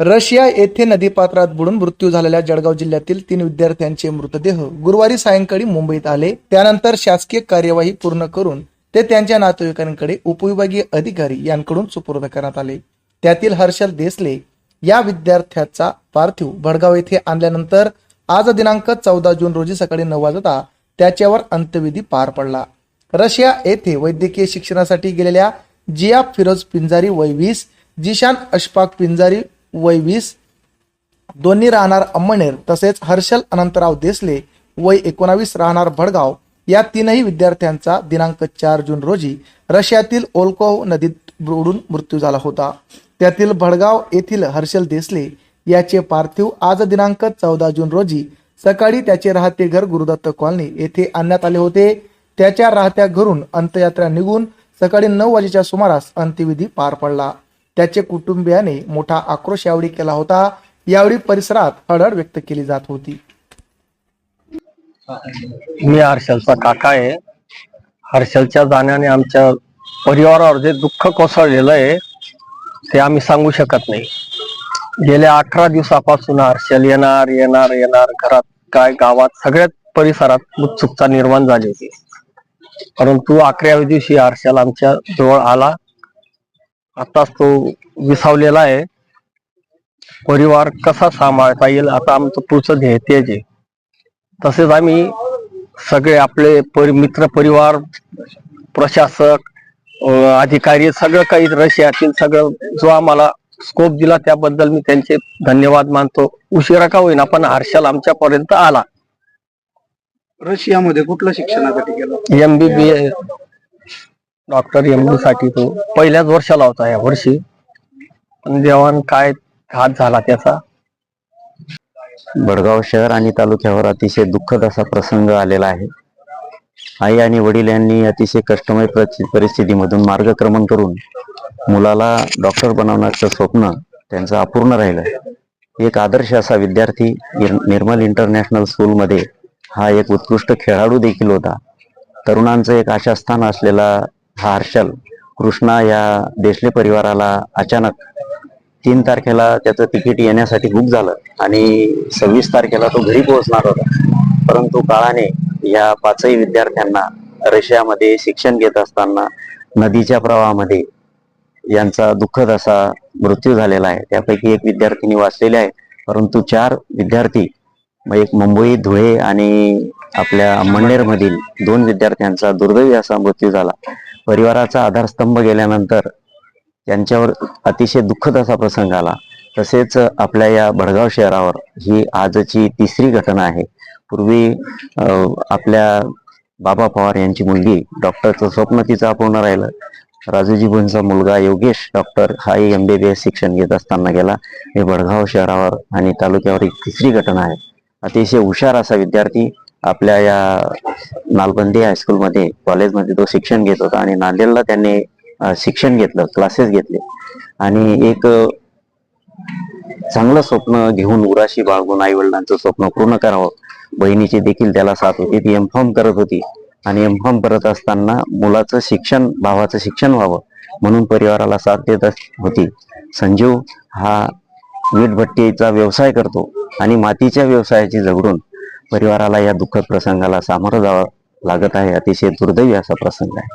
Russia येथे नदीपात्रात बुडून मृत्यू झालेल्या जळगाव जिल्ह्यातील तीन विद्यार्थ्यांचे मृतदेह गुरुवारी सायंकाळी मुंबईत आले. त्यानंतर शासकीय कार्यवाही पूर्ण करून ते त्यांच्या नातेवाईकांकडे उपविभागीय अधिकारी यांकडून सुपूर्द करण्यात आले. त्यातील हर्षल देसले या विद्यार्थ्याचा पार्थिव भडगाव येथे आणल्यानंतर आज दिनांक चौदा जून रोजी सकाळी नऊ वाजता त्याच्यावर अंत्यविधी पार पडला. रशिया येथे वैद्यकीय शिक्षणासाठी गेलेल्या जिया फिरोज पिंजारी वय वीस जिशान अशफाक पिंजारी वय वीस. दोन्ही राहणार अम्मनेर तसेच हर्षल अनंतराव देसले वय एकोणावीस राहणार भडगाव. या तीनही विद्यार्थ्यांचा दिनांक चार जून रोजी रशियातील ओल्कोव नदीत बुडून मृत्यू झाला होता. त्यातील भडगाव येथील हर्षल देसले याचे पार्थिव आज दिनांक चौदा जून रोजी सकाळी त्याचे राहते घर गुरुदत्त कॉलनी येथे आणण्यात आले होते. त्याच्या राहत्या घरून अंत्ययात्रा निघून सकाळी नऊ वाजेच्या सुमारास अंत्यविधी पार पडला. त्याचे कुटुंबियाने मोठा आक्रोश यावेळी केला होता. यावेळी परिसरात हळहळ व्यक्त केली जात होती. मी हर्षलचा काका आहे. हर्षलच्या जाण्याने आमच्या परिवारावर जे दुःख कोसळलेलं आहे ते आम्ही सांगू शकत नाही. गेल्या अठरा दिवसापासून हर्षल येणार येणार येणार घरात काय गावात सगळ्याच परिसरात उत्सुकता निर्माण झाली होती. परंतु अकराव्या दिवशी हर्षल आमच्या जवळ आला. आताच तो विसावलेला आहे. परिवार कसा सांभाळता येईल आता आमचं पुढचं ध्येय तेच आहे. तसेच आम्ही सगळे आपले परि मित्र परिवार प्रशासक अधिकारी सगळं काही रशियातील सगळं जो आम्हाला स्कोप दिला त्याबद्दल मी त्यांचे धन्यवाद मानतो. उशिरा का होईना पण हर्षल आमच्यापर्यंत आला. रशियामध्ये कुठल्या शिक्षणासाठी गेला? M B B doctor M D साठी तो पहिल्याच वर्षाला होता या वर्षी. पण देवान काय हात झाला त्याचा? बडगाव शहर आणि तालुक्यावर अतिशय दुःखद असा प्रसंग आलेला आहे. आई आणि वडील यांनी अतिशय कष्टमय परिस्थितीमधून मार्गक्रमण करून मुलाला डॉक्टर बनवण्याचं स्वप्न त्यांचं अपूर्ण राहिलं एक आदर्श असा विद्यार्थी निर्मल इंटरनॅशनल स्कूलमध्ये हा एक उत्कृष्ट खेळाडू देखील होता. तरुणांचं एक आशास्थान असलेला हा हर्षल कृष्णा या देशले परिवाराला अचानक तीन तारखेला त्याचं तिकीट येण्यासाठी बुक झालं आणि सव्वीस तारखेला तो घरी पोहोचणार होता. परंतु काळाने या पाचही विद्यार्थ्यांना रशियामध्ये शिक्षण घेत असताना नदीच्या प्रवाहामध्ये यांचा दुःखद असा मृत्यू झालेला आहे. त्यापैकी एक विद्यार्थिनी वाचलेली आहे. परंतु चार विद्यार्थी एक मुंबई धुळे आणि आपल्या मंडेरमधील दोन विद्यार्थ्यांचा दुर्दैवी असा मृत्यू झाला. परिवाराचा आधारस्तंभ गेल्यानंतर त्यांच्यावर अतिशय दुःखद असा प्रसंग आला. तसेच आपल्या या भडगाव शहरावर ही आजची तिसरी घटना आहे. पूर्वी आपल्या बाबा पवार यांची मुलगी डॉक्टरचं स्वप्न तिचं अपूर्ण राहिलं. राजूजी भुंचा मुलगा योगेश डॉक्टर हाही एम बी बी एस शिक्षण घेत असताना गेला. हे भडगाव शहरावर आणि तालुक्यावर एक तिसरी घटना आहे. अतिशय हुशार असा विद्यार्थी आपल्या या नालबंदी हायस्कूलमध्ये कॉलेजमध्ये तो शिक्षण घेत होता आणि नांदेडला त्यांनी शिक्षण घेतलं क्लासेस घेतले. आणि एक चांगलं स्वप्न घेऊन उराशी बाळगून आई वडिलांचं स्वप्न पूर्ण करावं. बहिणीची देखील त्याला साथ होती. ती एम फॉर्म करत होती. आणि एम फॉर्म करत असताना मुलाचं शिक्षण भावाचं शिक्षण व्हावं म्हणून परिवाराला साथ देत होती. संजीव हा वीटभट्टीचा व्यवसाय करतो आणि मातीच्या व्यवसायाची झगडून परिवाराला या दुःखद प्रसंगाला सामोरं जावं लागत आहे. अतिशय दुर्दैवी असा प्रसंग आहे.